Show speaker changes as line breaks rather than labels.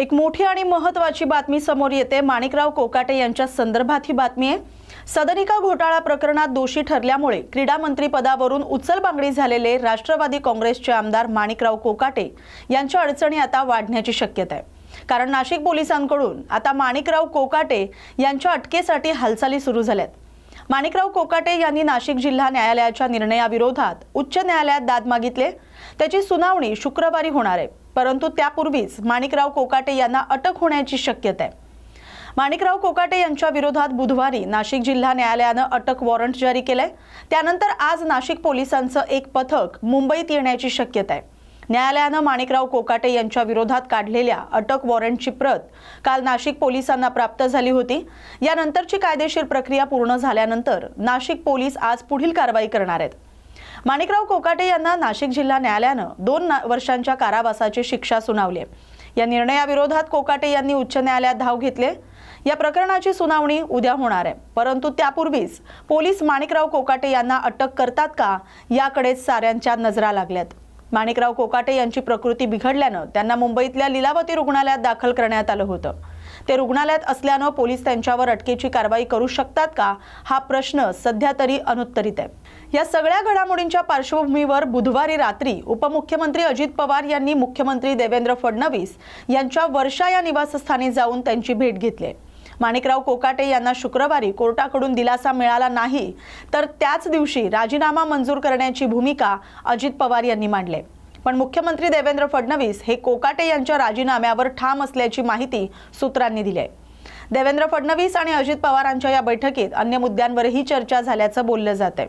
एक मोठी आणि महत्वाची बातमी समोर येते. माणिकराव कोकाटे यांच्या संदर्भात ही बातमी आहे. सदनिका घोटाळा प्रकरणात दोषी ठरल्यामुळे क्रीडा मंत्री पदावरून उचलबांगडी झालेले राष्ट्रवादी काँग्रेसचे आमदार माणिकराव कोकाटे यांच्या अडचणी आता वाढण्याची शक्यता आहे. कारण नाशिक पोलिसांकडून आता माणिकराव कोकाटे यांच्या अटकेसाठी हालचाली सुरू झाल्यात. माणिकराव कोकाटे यांनी नाशिक जिल्हा न्यायालयाच्या निर्णयाविरोधात उच्च न्यायालयात दाद मागितले. त्याची सुनावणी शुक्रवारी होणार आहे. परंतु त्यापूर्वीच माणिकराव कोकाटे यांना अटक होण्याची शक्यता आहे. माणिकराव कोकाटे यांच्या विरोधात बुधवारी नाशिक जिल्हा न्यायालयानं अटक वॉरंट जारी केलंय. त्यानंतर आज नाशिक पोलिसांचं एक पथक मुंबईत येण्याची शक्यता आहे. न्यायालयानं माणिकराव कोकाटे यांच्या विरोधात काढलेल्या अटक वॉरंटची प्रत काल नाशिक पोलिसांना प्राप्त झाली होती. यानंतरची कायदेशीर प्रक्रिया पूर्ण झाल्यानंतर नाशिक पोलीस आज पुढील कारवाई करणार आहेत. माणिकराव कोकाटे यांना नाशिक जिल्हा न्यायालयानं दोन ना- वर्षांच्या कारावासाची शिक्षा सुनावली या निर्णयाविरोधात कोकाटे यांनी उच्च न्यायालयात धाव घेतले या प्रकरणाची सुनावणी उद्या होणार आहे. परंतु त्यापूर्वीच पोलीस माणिकराव कोकाटे यांना अटक करतात का? याकडे साऱ्यांच्या नजरा लागल्यात. माणिकराव कोकाटे यांची प्रकृती बिघडल्यानं त्यांना मुंबईतल्या लिलावती रुग्णालयात दाखल करण्यात आलं होतं. ते रुग्णालयात असल्यानं पोलीस त्यांच्यावर अटकेची कारवाई करू शकतात का? हा प्रश्न सध्या तरी अनुत्तरित आहे. या सगळ्या घडामोडींच्या पार्श्वभूमीवर बुधवारी रात्री उपमुख्यमंत्री अजित पवार यांनी मुख्यमंत्री देवेंद्र फडणवीस यांच्या वर्षा या निवासस्थानी जाऊन त्यांची भेट घेतली आहे. माणिकराव कोकाटे यांना शुक्रवारी कोर्टाकडून दिलासा मिळाला नाही तर त्याच दिवशी राजीनामा मंजूर करण्याची भूमिका अजित पवार यांनी मांडली. पण मुख्यमंत्री देवेंद्र फडणवीस हे कोकाटे यांच्या राजीनाम्यावर ठाम असल्याची माहिती सूत्रांनी दिली आहे. देवेंद्र फडणवीस आणि अजित पवारांच्या या बैठकीत अन्य मुद्द्यांवरही चर्चा झाल्याचं बोललं जात आहे